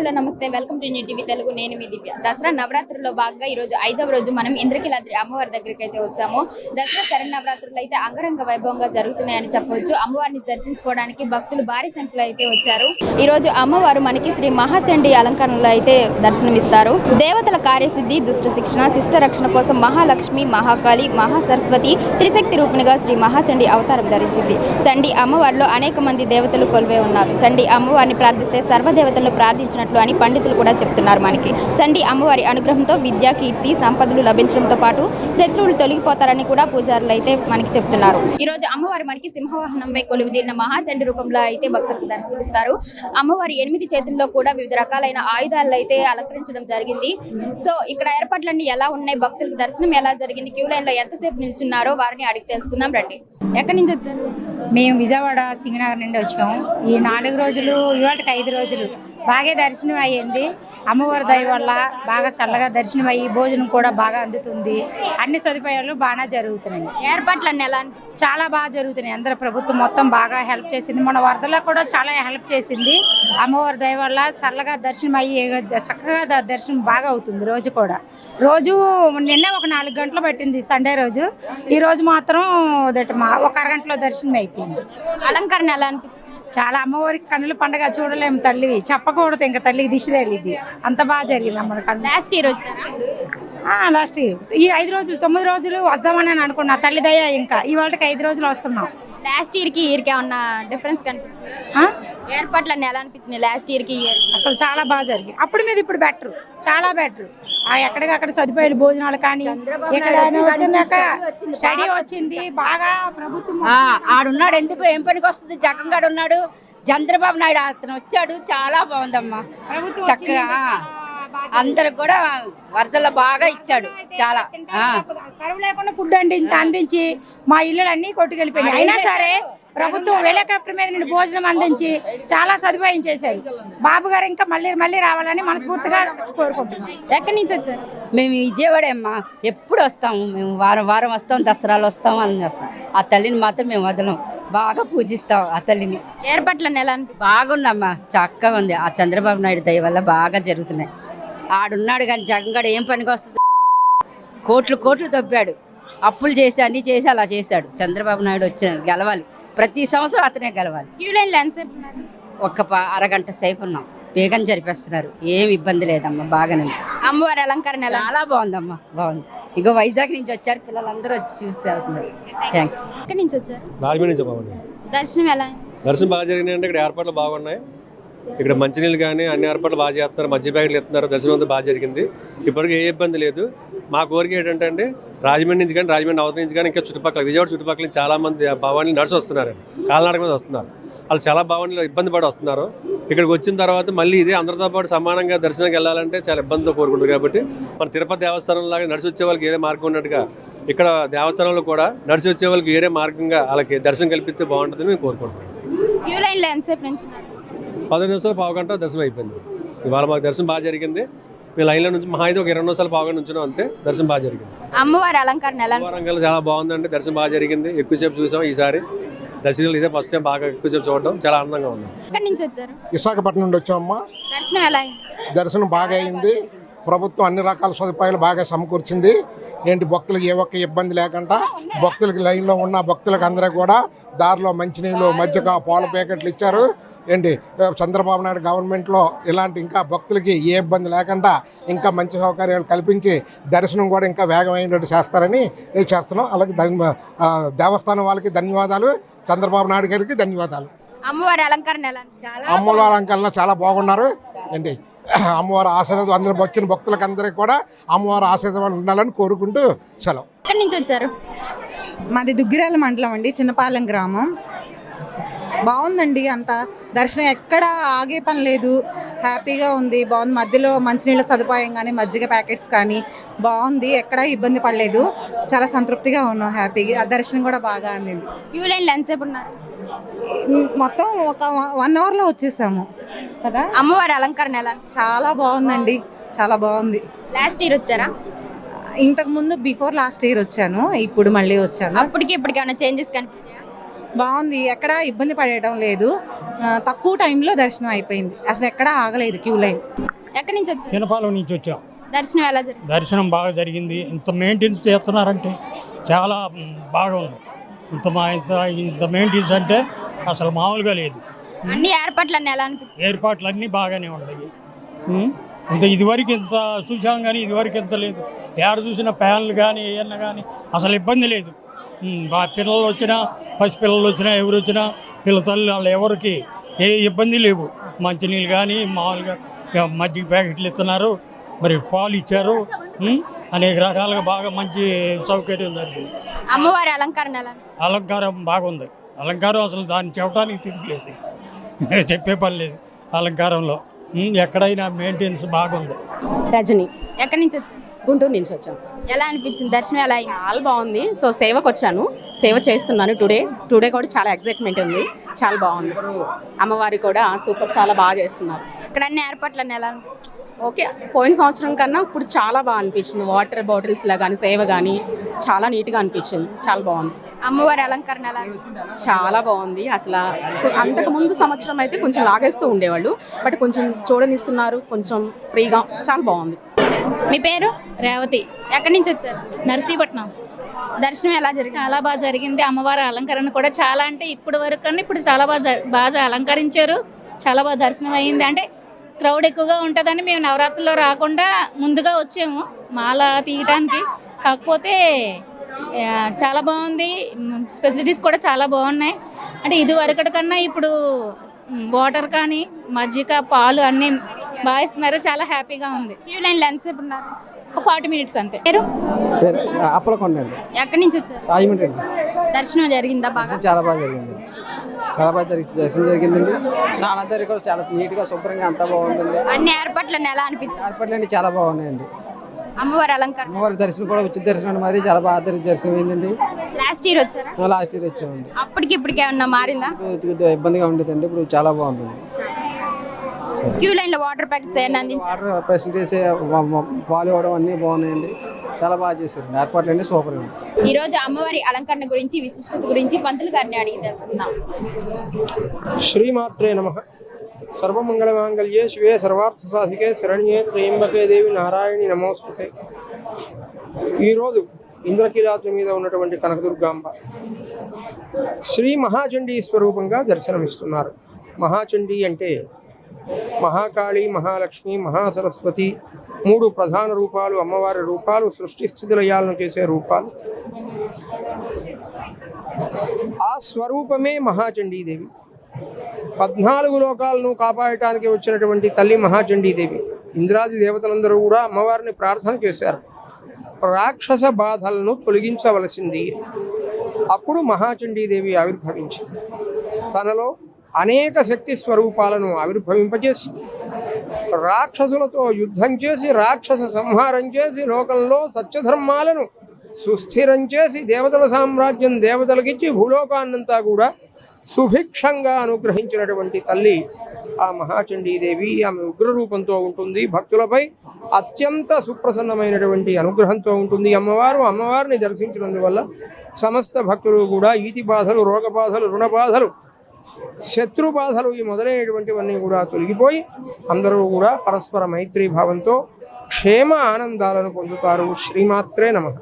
Hello నమస్తే. Welcome to new TV Telugu. నేను మీ దివ్య. దసరా నవరాత్రుల్లో భాగంగా ఈ రోజు ఐదవ రోజు మనం ఇంద్రకీలాద్రి అమ్మవారి దగ్గరికి అయితే వచ్చాము. దసరా శరణ్ నవరాత్రులు అయితే అంగరంగ వైభవంగా జరుగుతున్నాయని చెప్పవచ్చు. అమ్మవారిని దర్శించుకోవడానికి భక్తులు భారీ సంఖ్యలో అయితే వచ్చారు. ఈ రోజు అమ్మవారు మనకి శ్రీ మహాచండి అలంకరణలో అయితే దర్శనమిస్తారు. దేవతల కార్యసిద్ధి దుష్ట శిక్షణ శిష్ట రక్షణ కోసం మహాలక్ష్మి మహాకాళి మహాసరస్వతి త్రిశక్తి రూపిణిగా శ్రీ మహాచండి అవతారం ధరించింది. చండి అమ్మవారిలో అనేక మంది దేవతలు కొలువై ఉన్నారు. చండి అమ్మవారిని ప్రార్థిస్తే సర్వదేవతలను ప్రార్థించినట్లు అని పండితులు కూడా చెప్తున్నారు మనకి. చండి అమ్మవారి అనుగ్రహంతో విద్య కీర్తి సంపదలు లభించడంతో పాటు శత్రువులు తొలగిపోతారని కూడా పూజారులు అయితే మనకి చెప్తున్నారు. ఈ రోజు అమ్మవారి మనకి సింహవాహనంపై కొలువు తీరిన మహాచండి రూపంలో అయితే భక్తులకు దర్శనమిస్తారు. అమ్మవారి ఎనిమిది చేతుల్లో కూడా వివిధ రకాలైన ఆయుధాలు అయితే అలంకరించడం జరిగింది. సో ఇక్కడ ఏర్పాట్లన్నీ ఎలా ఉన్నాయి? భక్తులకు దర్శనం ఎలా జరిగింది? క్యూ లైన్లో ఎంతసేపు నిల్చున్నారో వారిని అడిగి తెలుసుకుందాం రండి. ఎక్కడి నుంచి వచ్చారు? మేము విజయవాడ సింగనగర్ నుండి వచ్చాము ఈ నాలుగు రోజులు ఇవాళకి ఐదు రోజులు. బాగా దర్శనం అయ్యింది. అమ్మవారి దయ వల్ల బాగా చల్లగా దర్శనం అయ్యి భోజనం కూడా బాగా అందుతుంది. అన్ని సదుపాయాలు బాగా జరుగుతున్నాయి. ఏర్పాట్లన్నీ ఎలా అనిపించాయి? చాలా బాగా జరుగుతున్నాయి. అందరు ప్రభుత్వం మొత్తం బాగా హెల్ప్ చేసింది. మన వరదలో కూడా చాలా హెల్ప్ చేసింది. అమ్మవారి దయ వల్ల చల్లగా దర్శనం అయ్యి చక్కగా దర్శనం బాగా అవుతుంది రోజు కూడా. రోజు నిన్న ఒక నాలుగు గంటలు పట్టింది సండే రోజు. ఈ రోజు మాత్రం ఒక అరగంటలో దర్శనం అయిపోయింది. అలంకరణ ఎలా అనిపించింది చాలా అమ్మవారికి కన్నుల పండగ చూడలేము తల్లివి చెప్పకూడదు ఇంకా తల్లికి దిష్టి తగిలింది అంత బాగా జరిగింది అమ్మ కన్ను. లాస్ట్ ఇయర్ లాస్ట్ ఈ ఐదు రోజులు తొమ్మిది రోజులు నేను అనుకున్నా. తల్లి దయ ఇంకా. ఇవాళకి ఐదు రోజులు వస్తున్నాం. లాస్ట్ ఇయర్కి ఇయర్కి ఏమన్నా డిఫరెన్స్ కనిపిస్తుంది ఆ? ఏర్పాట్లన్నీ ఎలా అనిపించినాయి లాస్ట్ ఇయర్కి ఇయర్ అసలు చాలా బాగా జరిగింది. అప్పుడు మీద ఇప్పుడు బెటర్ చాలా బెటర్ ఆ ఎక్కడికక్కడ సదుపాయాలు భోజనాలు కానీ ఇక్కడ వచ్చినాక స్టడీ వచ్చింది బాగా ప్రభుత్వం ఆ, ఆడున్నాడు ఎందుకు? ఏం పనికి వస్తుంది? జగంగాడు ఉన్నాడు. చంద్రబాబు నాయుడు అతను వచ్చాడు. చాలా బాగుందమ్మా. చక్కగా అందరికి కూడా వరదలు బాగా ఇచ్చాడు. చాలా. కరువు లేకుండా ఫుడ్ అండి ఇంత అందించి మా ఇల్లు అన్ని కొట్టుకెళ్ళిపోయినాయి అయినా సరే ప్రభుత్వం హెలికాప్టర్ మీద నుండి భోజనం అందించి చాలా సదుపాయం చేశారు. బాబు గారు ఇంకా మళ్ళీ మళ్ళీ రావాలని మనస్ఫూర్తిగా కోరుకుంటున్నాం. ఎక్కడి నుంచి వచ్చారు? మేము విజయవాడ అమ్మా. ఎప్పుడు వస్తాము? మేము వారం వారం వస్తాం దసరాలు వస్తాం అని వస్తాం ఆ తల్లిని మాత్రం మేము వదలం. బాగా పూజిస్తాం ఆ తల్లిని. ఏర్పాట్లన్నీ ఎలా బాగుందమ్మా. చక్కగా ఉంది. ఆ చంద్రబాబు నాయుడు దయ వల్ల బాగా జరుగుతున్నాయి. ఆడున్నాడు కానీ జగంగాడు ఏం పనికి వస్తుంది? కోట్లు కోట్లు దొబ్బాడు అప్పులు చేసి అన్ని చేసి అలా చేశాడు. చంద్రబాబు నాయుడు వచ్చిన గెలవాలి. ప్రతి సంవత్సరం అతనే గెలవాలి. క్యూ ఎంతసేపు ఒక్క ప- అరగంట సేపు ఉన్నాం. వేగం జరిపేస్తున్నారు. ఏం ఇబ్బంది లేదమ్మా బాగానే ఉంది. అమ్మవారి అలంకరణ ఎలా? చాలా బాగుందమ్మా బాగుంది. ఇగో వైజాగ్ నుంచి వచ్చారు పిల్లలందరూ వచ్చి చూసి వెళ్తున్నారు. థ్యాంక్స్ ఎక్కడి నుంచి వచ్చారు? రాజమండ్రి నుంచి బాగుంది. దర్శనం ఎలా? దర్శనం బాగా జరిగిందంటే ఇక్కడ ఏర్పాట్లు బాగున్నాయి. ఇక్కడ మంచినీళ్ళు కానీ అన్ని ఏర్పాట్లు బాగా చేస్తున్నారు. మధ్య ప్యాకెట్లు ఇస్తున్నారు దర్శనం అంతా బాగా జరిగింది. ఇప్పటికీ ఏ ఇబ్బంది లేదు. మా కోరిక ఏంటంటే అండి రాజమండ్రి నుంచి కానీ రాజమండ్రి అవతల నుంచి కానీ ఇంకా చుట్టుపక్కల విజయవాడ చుట్టుపక్కల నుంచి చాలామంది మంది నడిచి వస్తున్నారు. కాలనాడక మీద వస్తున్నారు. వాళ్ళు చాలా భవానీలో ఇబ్బంది పడి వస్తున్నారు. ఇక్కడికి వచ్చిన తర్వాత మళ్ళీ ఇదే అందరితో పాటు సమానంగా దర్శనానికి వెళ్ళాలంటే చాలా ఇబ్బందితో కోరుకుంటారు కాబట్టి మన తిరుపతి దేవస్థానం లాగా నడిచి వచ్చే వాళ్ళకి ఏరే మార్గం ఉన్నట్టుగా ఇక్కడ దేవస్థానంలో కూడా నడిచి వచ్చే వాళ్ళకి ఏరే మార్గంగా వాళ్ళకి దర్శనం కల్పిస్తే బాగుంటుందని మేము కోరుకుంటున్నాం. క్యూ ఎంతసేపు నుంచి పదిహేను నిమిషాలు పావు గంట దర్శనం అయిపోయింది. ఇవాళ మాకు దర్శనం బాగా జరిగింది. మీ లైన్లో నుంచి మహా అయితే ఒక ఇరవై నిమిషాలు పావు గంట నుంచున్నాం అంతే దర్శనం బాగా జరిగింది. అమ్మవారి అలంకరణ ఎలా? వరంగల్ చాలా బాగుందండి దర్శనం బాగా జరిగింది. ఎక్కువసేపు చూసాం ఈసారి. దర్శనం ఇదే ఫస్ట్ టైం బాగా ఎక్కువసేపు చూడడం చాలా ఆనందంగా ఉంది. ఎక్కడి నుంచి వచ్చారు? విశాఖపట్నం నుండి వచ్చామమ్మా. దర్శనం ఎలా అయింది? దర్శనం బాగా అయింది. ప్రభుత్వం అన్ని రకాల సదుపాయాలు బాగా సమకూర్చింది. ఏంటి భక్తులకు ఏ ఒక్క ఇబ్బంది లేకుండా భక్తులకి లైన్లో ఉన్న భక్తులకు అందరూ కూడా దారిలో మంచినీళ్ళు మజ్జిగ పాల ప్యాకెట్లు ఇచ్చారు. ఏంటి? చంద్రబాబు నాయుడు గవర్నమెంట్లో ఇలాంటి ఇంకా భక్తులకి ఏ ఇబ్బంది లేకుండా ఇంకా మంచి సౌకర్యాలు కల్పించి దర్శనం కూడా ఇంకా వేగమైనట్టు చేస్తారని చేస్తున్నాం. అలాగే దేవస్థానం వాళ్ళకి ధన్యవాదాలు. చంద్రబాబు నాయుడు గారికి ధన్యవాదాలు. అమ్మవారి అలంకరణ? అమ్మవారి అంకల్లో చాలా బాగున్నారు. ఏంటి? అమ్మవారి ఆశీర్వాదం అందరూ వచ్చిన భక్తులకు అందరికీ కూడా అమ్మవారి ఆశీర్వాదం ఉండాలని కోరుకుంటూ సెలవు. ఎక్కడి నుంచి వచ్చారు? మాది దుగ్గిరాల మండలం అండి చిన్నపాలెం గ్రామం. బాగుందండి అంత. దర్శనం ఎక్కడ ఆగే పని లేదు. హ్యాపీగా ఉంది. బాగుంది. మధ్యలో మంచినీళ్ళ సదుపాయం కానీ మజ్జిగ ప్యాకెట్స్ కానీ బాగుంది. ఎక్కడ ఇబ్బంది పడలేదు. చాలా సంతృప్తిగా ఉన్నాం. హ్యాపీగా. ఆ దర్శనం కూడా బాగా అందింది. క్యూ లైన్లో ఎంతసేపు ఉన్నారు మొత్తం ఒక వన్ అవర్లో వచ్చేసాము. కదా? అమ్మవారి అలంకరణ ఎలా? చాలా బాగుందండి. చాలా బాగుంది. లాస్ట్ ఇయర్ వచ్చారా? ఇంతకు ముందు బిఫోర్ లాస్ట్ ఇయర్ వచ్చాను. ఇప్పుడు మళ్ళీ వచ్చాను. అప్పటికి ఇప్పటికి ఏమైనా చేంజెస్ కనిపించాయా? బాగుంది. ఎక్కడ ఇబ్బంది పడటం లేదు. తక్కువ టైంలో దర్శనం అయిపోయింది. అసలు ఎక్కడ ఆగలేదు క్యూ లైన్. ఎక్కడి నుంచి వచ్చారు? చిన్నపాలెం నుంచి వచ్చాం. దర్శనం ఎలా జరిగింది? దర్శనం బాగా జరిగింది. ఇంత మెయింటెనెన్స్ చేస్తున్నారంటే చాలా బాగా ఉంది. ఇంత మా ఇంత ఇంత మెయింటెనెన్స్ అంటే అసలు మామూలుగా లేదు. అన్ని ఏర్పాట్లన్నీ ఎలా అనిపించింది ఏర్పాట్లు అన్నీ బాగానే ఉన్నాయి. ఇంత ఇదివరకు ఇంత చూసాం కానీ ఇదివరకు ఇంత లేదు. ఏడ చూసిన ఫ్యాన్లు కానీ ఏమన్నా కానీ అసలు ఇబ్బంది లేదు. పిల్లలు వచ్చినా పసి పిల్లలు వచ్చినా ఎవరు వచ్చినా పిల్ల తల్లి వాళ్ళు ఎవరికి ఏ ఇబ్బంది లేవు. మంచినీళ్ళు కానీ మామూలుగా మజ్జిగ ప్యాకెట్లు ఇస్తున్నారు. మరి పాలు ఇచ్చారు. అనేక రకాలుగా బాగా మంచి సౌకర్యం జరిగింది అమ్మవారి అలంకరణ? అలంకారం బాగుంది. అలంకారం అసలు దాన్ని చెప్పడానికి తిరిగలేదు. చెప్పే పని లేదు అలంకారంలో. ఎక్కడైనా మెయింటెనెన్స్ బాగుంది. రజని ఎక్కడి నుంచి గుంటూరు నుంచి వచ్చాం. ఎలా అనిపించింది? దర్శనం ఎలా చాలా బాగుంది. సో సేవకు వచ్చాను. సేవ చేస్తున్నాను టుడే. టుడే కూడా చాలా ఎగ్జైట్మెంట్ ఉంది. చాలా బాగుంది. అమ్మవారి కూడా సూపర్ చాలా బాగా చేస్తున్నారు. ఇక్కడ అన్ని ఏర్పాట్లన్నీ ఎలా ఓకే. పోయిన సంవత్సరం కన్నా ఇప్పుడు చాలా బాగా అనిపించింది. వాటర్ బాటిల్స్లో కానీ సేవ కానీ చాలా నీట్గా అనిపించింది. చాలా బాగుంది. అమ్మవారి అలంకరణ ఎలా? చాలా బాగుంది. అసలు అంతకు ముందు సంవత్సరం అయితే కొంచెం లాగేస్తూ ఉండేవాళ్ళు. బట్ కొంచెం చూడనిస్తున్నారు. కొంచెం ఫ్రీగా. చాలా బాగుంది. మీ పేరు? రేవతి. ఎక్కడి నుంచి వచ్చారు? నర్సీపట్నం. దర్శనం ఎలా జరిగింది? చాలా బాగా జరిగింది. అమ్మవారి అలంకరణ కూడా చాలా అంటే ఇప్పుడు వరకు కన్నా ఇప్పుడు చాలా బాగా బాగా అలంకరించారు. చాలా బాగా దర్శనం అయ్యింది అంటే క్రౌడ్ ఎక్కువగా ఉంటుందని మేము నవరాత్రుల్లో రాకుండా ముందుగా వచ్చాము మాల తీయటానికి. కాకపోతే చాలా బాగుంది. ఫెసిలిటీస్ కూడా చాలా బాగున్నాయి. అంటే ఇది వరకటి కన్నా ఇప్పుడు వాటర్ కానీ మజ్జిగ పాలు అన్నీ బాగా ఇస్తున్నారు చాలా హ్యాపీగా ఉంది. క్యూ లైన్లో ఎంతసేపు ఉన్నారు? ఫార్టీ మినిట్స్ అంతే. పేరు? అప్పలకొండ అండి ఎక్కడి నుంచి వచ్చారు? రాజమండ్రి అండి. దర్శనం జరిగిందా బాగా? చాలా బాగా జరిగింది. చాలా బాగా జరిగి దర్శనం జరిగిందండి. స్నానాచారి కూడా చాలా నీట్గా శుభ్రంగా అంతా బాగుందండి అన్ని ఏర్పాట్లన్నీ ఎలా అనిపించింది? ఏర్పాట్లు అండి చాలా బాగున్నాయండి. అమ్మవారి అలంకరణ అమ్మవారి దర్శనం కూడా ఉచిత దర్శనం అండి మాది. చాలా బాగా దర్శనం దర్శనం అయిందండి. లాస్ట్ ఇయర్ వచ్చారా? లాస్ట్ ఇయర్ వచ్చామండి. అప్పటికి ఇప్పటికి ఏమన్నా మారిందా? ఇబ్బందిగా ఉండేదండి. ఇప్పుడు చాలా బాగుందండి క్యూ లైన్లో వాటర్ ప్యాకెట్స్ ఏమైనా అందించారు వాటర్ ఫెసిలిటీస్ పాలు ఇవ్వడం అన్నీ బాగున్నాయండి. చాలా బాగా చేశారండి ఏర్పాట్లు అండి సూపర్ అండి. ఈ రోజు అమ్మవారి అలంకరణ గురించి విశిష్టత గురించి పంతులు గారిని అడిగి తెలుసుకుందాం. శ్రీమాత్రే నమ. సర్వమంగళమాంగళ్యే శివే సర్వార్థ సాధికే శరణ్యే త్రయంబకే దేవి నారాయణి నమోస్తుతే ఈరోజు ఇంద్రకీలాద్రి మీద ఉన్నటువంటి కనకదుర్గాంబ శ్రీ మహాచండీ స్వరూపంగా దర్శనమిస్తున్నారు. మహాచండీ అంటే మహాకాళి మహాలక్ష్మి మహాసరస్వతి మూడు ప్రధాన రూపాలు అమ్మవారి రూపాలు సృష్టి స్థితిలయాలను చేసే రూపాలు. ఆ స్వరూపమే మహాచండీదేవి. పద్నాలుగు లోకాలను కాపాడటానికి వచ్చినటువంటి తల్లి మహాచండీదేవి. ఇంద్రాది దేవతలందరూ కూడా అమ్మవారిని ప్రార్థన చేశారు. రాక్షస బాధలను తొలగించవలసింది. అప్పుడు మహాచండీదేవి ఆవిర్భవించింది. తనలో అనేక శక్తి స్వరూపాలను ఆవిర్భవింపజేసి రాక్షసులతో యుద్ధం చేసి రాక్షస సంహారం చేసి లోకంలో సత్యధర్మాలను సుస్థిరం చేసి దేవతల సామ్రాజ్యం దేవతలకిచ్చి భూలోకాన్నంతా కూడా సుభిక్షంగా అనుగ్రహించినటువంటి తల్లి ఆ మహాచండీదేవి ఆమె ఉగ్రరూపంతో ఉంటుంది. భక్తులపై అత్యంత సుప్రసన్నమైనటువంటి అనుగ్రహంతో ఉంటుంది. అమ్మవారు అమ్మవారిని దర్శించినందువల్ల సమస్త భక్తులు కూడా ఈతి బాధలు రోగ బాధలు రుణ బాధలు శత్రు బాధలు ఈ మొదలైనటువంటివన్నీ కూడా తొలగిపోయి అందరూ కూడా పరస్పర మైత్రీ భావంతో క్షేమ ఆనందాలను పొందుతారు. శ్రీమాత్రే నమః.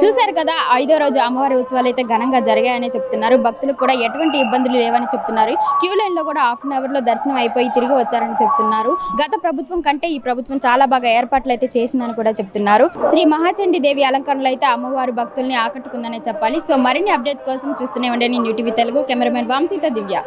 చూశారు కదా ఐదో రోజు అమ్మవారి ఉత్సవాలు అయితే ఘనంగా జరిగాయని చెప్తున్నారు. భక్తులకు కూడా ఎటువంటి ఇబ్బందులు లేవని చెప్తున్నారు. క్యూ లైన్లో కూడా హాఫ్ అన్ అవర్లో దర్శనం అయిపోయి తిరిగి వచ్చారని చెప్తున్నారు. గత ప్రభుత్వం కంటే ఈ ప్రభుత్వం చాలా బాగా ఏర్పాట్లు అయితే చేసిందని కూడా చెప్తున్నారు. శ్రీ మహాచండి దేవి అలంకరణలు అయితే అమ్మవారు భక్తుల్ని ఆకట్టుకుందనే చెప్పాలి. సో మరిన్ని అప్డేట్స్ కోసం చూస్తూనే ఉండండి. న్యూటీవీ తెలుగు కెమెరామెన్ వాంసీత దివ్య.